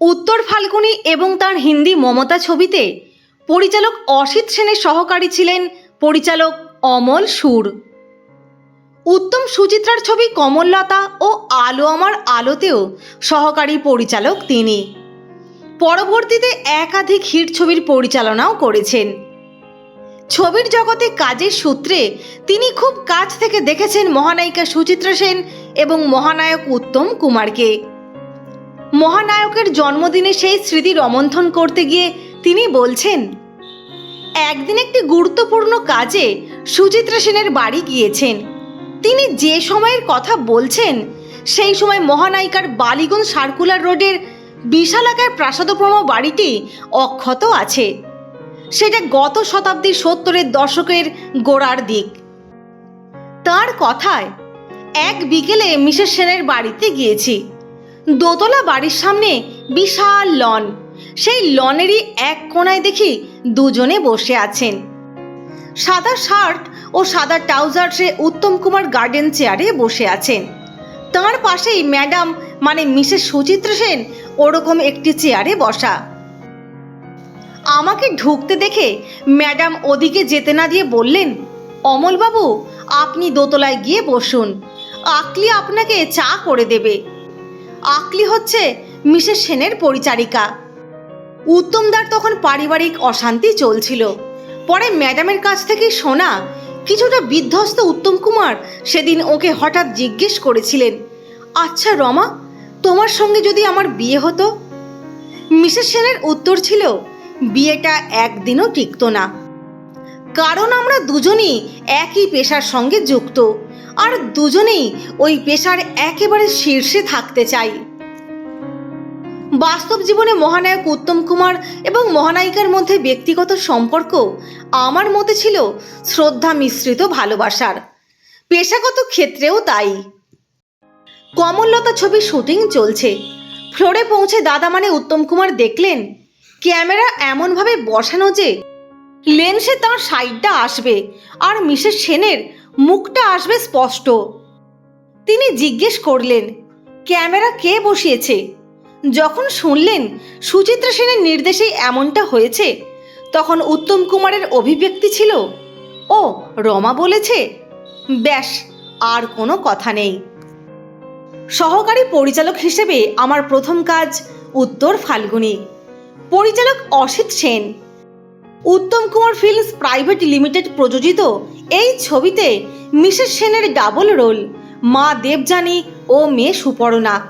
উত্তর ফাল্গুনি এবং তার হিন্দি মমতা ছবিতে পরিচালক অসিত সেনের সহকারী ছিলেন পরিচালক অমল সুর। উত্তম সুচিত্রার ছবি কমললতা ও আলো আমার আলোতেও সহকারী পরিচালক তিনি। পরবর্তীতে একাধিক হিট ছবির পরিচালনাও করেছেন। ছবির জগতে কাজের সূত্রে তিনি খুব কাছ থেকে দেখেছেন মহানায়িকা সুচিত্রা সেন এবং মহানায়ক উত্তম কুমারকে। মহানায়কের জন্মদিনে সেই স্মৃতি রমন্থন করতে গিয়ে তিনি বলছেন, একদিন একটি গুরুত্বপূর্ণ কাজে সুচিত্রা সেনের বাড়ি গিয়েছেন। তিনি যে সময়ের কথা বলছেন, সেই সময় মহানায়িকার বালিগঞ্জ সার্কুলার রোডের বিশালাকার প্রাসাদপ্রম বাড়িটি অক্ষত আছে। সেটা গত শতাব্দীর সত্তরের দশকের গোড়ার দিক। তার কথায়, এক বিকেলে মিসেস সেনের বাড়িতে গিয়েছি। দোতলা বাড়ির সামনে বিশাল লন। সেই লনেরই এক কোণায় দেখি দুজনে বসে আছেন। সাদা শার্ট ও সাদা ট্রাউজার্সে উত্তম কুমার গার্ডেন চেয়ারে বসে আছেন। তার পাশেই ম্যাডাম মানে মিসেস সুচিত্রা সেন, ওরকম একটি চেয়ারে বসা। আমাকে ঢুকতে দেখে ম্যাডাম ওদিকে যেতে না দিয়ে বললেন, অমলবাবু, আপনি দোতলায় গিয়ে বসুন। আকলি আপনাকে চা করে দেবে। আকলি হচ্ছে মিসেস সেনের পরিচারিকা। উত্তমদার তখন পারিবারিক অশান্তি চলছিল। পরে ম্যাডামের কাছ থেকে শোনা কিছুটা বিধ্বস্ত উত্তম কুমার সেদিন ওকে হঠাৎ জিজ্ঞেস করেছিলেন আচ্ছা রমা, তোমার সঙ্গে যদি আমার বিয়ে হতো? মিসেস সেনের উত্তর ছিল, বিয়েটা একদিনও টিকত না। কারণ আমরা দুজনেই একই পেশার সঙ্গে যুক্ত। আর দুজনেই ওই পেশার একেবারে শীর্ষে থাকতে চাই। বাস্তব জীবনে মহানায়ক উত্তম কুমার এবং মহানায়িকার মধ্যে ব্যক্তিগত সম্পর্ক আমার মতে ছিল শ্রদ্ধা মিশ্রিত ভালোবাসার। পেশাগত ক্ষেত্রেও তাই। কমললতা ছবির শুটিং চলছে। ফ্লোরে পৌঁছে দাদা মানে উত্তম কুমার দেখলেন, ক্যামেরা এমনভাবে বসানো যে লেন্সে তার সাইডটা আসবে আর মিসেস সেনের মুখটা আসবে স্পষ্ট। তিনি জিজ্ঞেস করলেন, ক্যামেরা কে বসিয়েছে? যখন শুনলেন সুচিত্রা সেনের নির্দেশেই এমনটা হয়েছে, তখন উত্তম কুমারের অভিব্যক্তি ছিল, ও, রমা বলেছে? ব্যাস, আর কোনো কথা নেই। সহকারী পরিচালক হিসেবে আমার প্রথম কাজ উত্তর ফাল্গুনী। পরিচালক Asit Sen Uttam Kumar films private limited প্রযোজিত এই ছবিতে মিসেস সেনের ডাবল রোল, মা দেবযানী ও মেয়ে সুপর্ণা।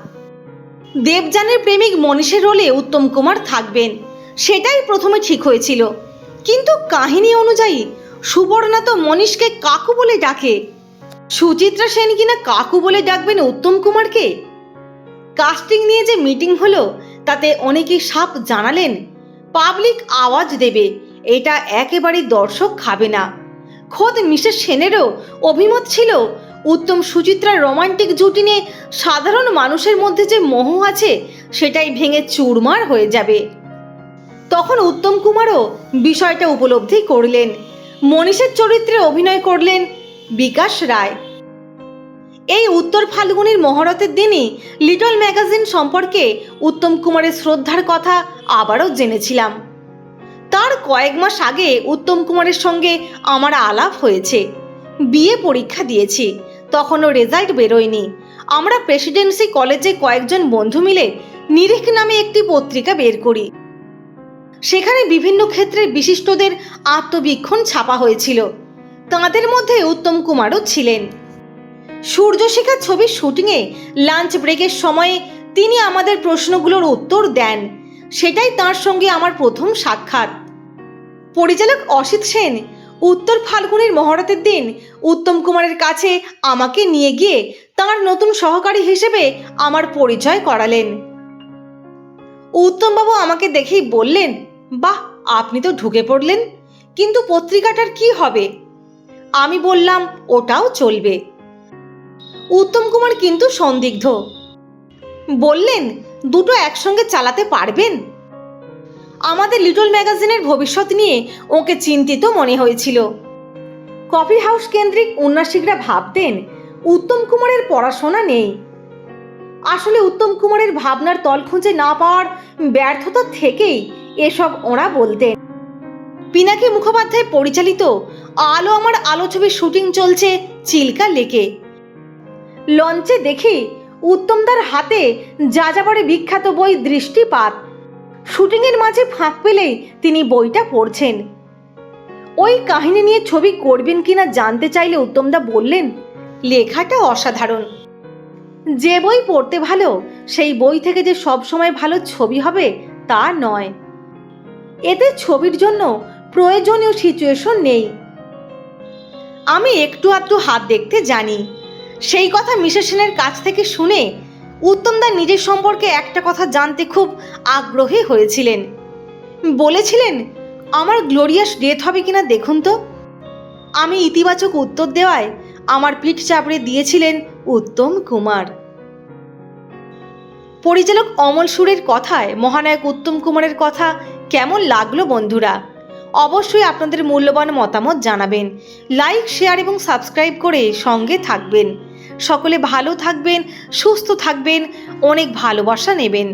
দেবযানের প্রেমিক মনীষের রোলে উত্তম কুমার থাকবেন, সেটাই প্রথমে ঠিক হয়েছিল। কিন্তু কাহিনী অনুযায়ী সুবর্ণা তো মনীষকে কাকু বলে ডাকে। সুচিত্রা সেন কিনা কাকু বলে ডাকবেন উত্তম কুমারকে? কাস্টিং নিয়ে যে মিটিং হলো, তাতে অনেকেই সাপ জানালেন, পাবলিক আওয়াজ দেবে। এটা একেবারেই দর্শক খাবে না। খোদ মিসেস সেনেরও অভিমত ছিল, উত্তম সুচিত্রার রোমান্টিক জুটি নিয়ে সাধারণ মানুষের মধ্যে যে মোহ আছে, সেটাই ভেঙে চুরমার হয়ে যাবে। তখন উত্তম কুমারও বিষয়টা উপলব্ধি করলেন। মনীষের চরিত্রে অভিনয় করলেন বিকাশ রায়। এই উত্তর ফাল্গুনির মহরতের দিনই লিটল ম্যাগাজিন সম্পর্কে উত্তম কুমারের শ্রদ্ধার কথা আবারও জেনেছিলাম। তার কয়েক মাস আগে উত্তম কুমারের সঙ্গে আমার আলাপ হয়েছে। বিয়ে পরীক্ষা দিয়েছি, তখনও রেজাল্ট বেরোয়নি। আমরা প্রেসিডেন্সি কলেজে কয়েকজন বন্ধু মিলে নিরিখ নামে একটি পত্রিকা বের করি। সেখানে বিভিন্ন ক্ষেত্রের বিশিষ্টদের আত্মবীক্ষণ ছাপা হয়েছিল। তাঁদের মধ্যে উত্তম কুমারও ছিলেন। সূর্যশিখা ছবির শুটিংয়ে লাঞ্চ ব্রেকের সময়ে তিনি আমাদের প্রশ্নগুলোর উত্তর দেন। সেটাই তার সঙ্গে আমার প্রথম সাক্ষাৎ। পরিচালক অসিত সেন, উত্তর ফাল্গুনের মহরতের দিন উত্তম কুমারের কাছে আমাকে নিয়ে গিয়ে তার নতুন সহকারী হিসেবে আমার পরিচয় করালেন। উত্তমবাবু আমাকে দেখেই বললেন, বাহ, আপনি তো ঢুকে পড়লেন, কিন্তু পত্রিকাটার কি হবে? আমি বললাম, ওটাও চলবে। উত্তম কুমার কিন্তু সন্দিগ্ধ। বললেন, দুটো একসঙ্গে চালাতে পারবেন? আমাদের লিটল ম্যাগাজিনের ভবিষ্যৎ নিয়ে ওকে চিন্তিত মনে হয়েছিল। কফি হাউস কেন্দ্রিক উন্নাসিকরা ভাবতেন, উত্তম কুমারের পড়াশোনা নেই। আসলে উত্তম কুমারের ভাবনার তল খুঁজে না পাওয়ার ব্যর্থতা থেকেই এসব ওরা বলতেন। পিনাকি মুখোপাধ্যায় পরিচালিত আলো আমার আলো ছবির শুটিং চলছে চিল্কা লেকে। লঞ্চে দেখি উত্তমদার হাতে যাযাবরে বিখ্যাত বই দৃষ্টিপাত শুটিংয়ের মাঝে ফাঁক পেলেই তিনি বইটা পড়ছেন। ওই কাহিনী নিয়ে ছবি করবেন কিনা জানতে চাইলে উত্তমদা বললেন, লেখাটা অসাধারণ। যে বই পড়তে ভালো, সেই বই থেকে যে সব সময় ভালো ছবি হবে, তা নয়। এতে ছবির জন্য প্রয়োজনীয় সিচুয়েশন নেই। আমি একটু আধটু হাত দেখতে জানি। সেই কথা মিসেস সেনের কাছ থেকে শুনে উত্তমদা নিজের সম্পর্কে একটা কথা জানতে খুব আগ্রহী হয়েছিলেন। বলেছিলেন, আমার গ্লোরিয়াস ডেথ হবে কিনা দেখুন তো। আমি ইতিবাচক উত্তর দেওয়ায় আমার পিঠ চাপড়ে দিয়েছিলেন উত্তম কুমার। পরিচালক অমল সুরের কথায় মহানায়ক উত্তম কুমারের কথা কেমন লাগল বন্ধুরা? অবশ্যই আপনাদের মূল্যবান মতামত জানাবেন। লাইক শেয়ার এবং সাবস্ক্রাইব করে সঙ্গে থাকবেন। সকলে ভালো থাকবেন সুস্থ থাকবেন অনেক ভালোবাসা নেবেন।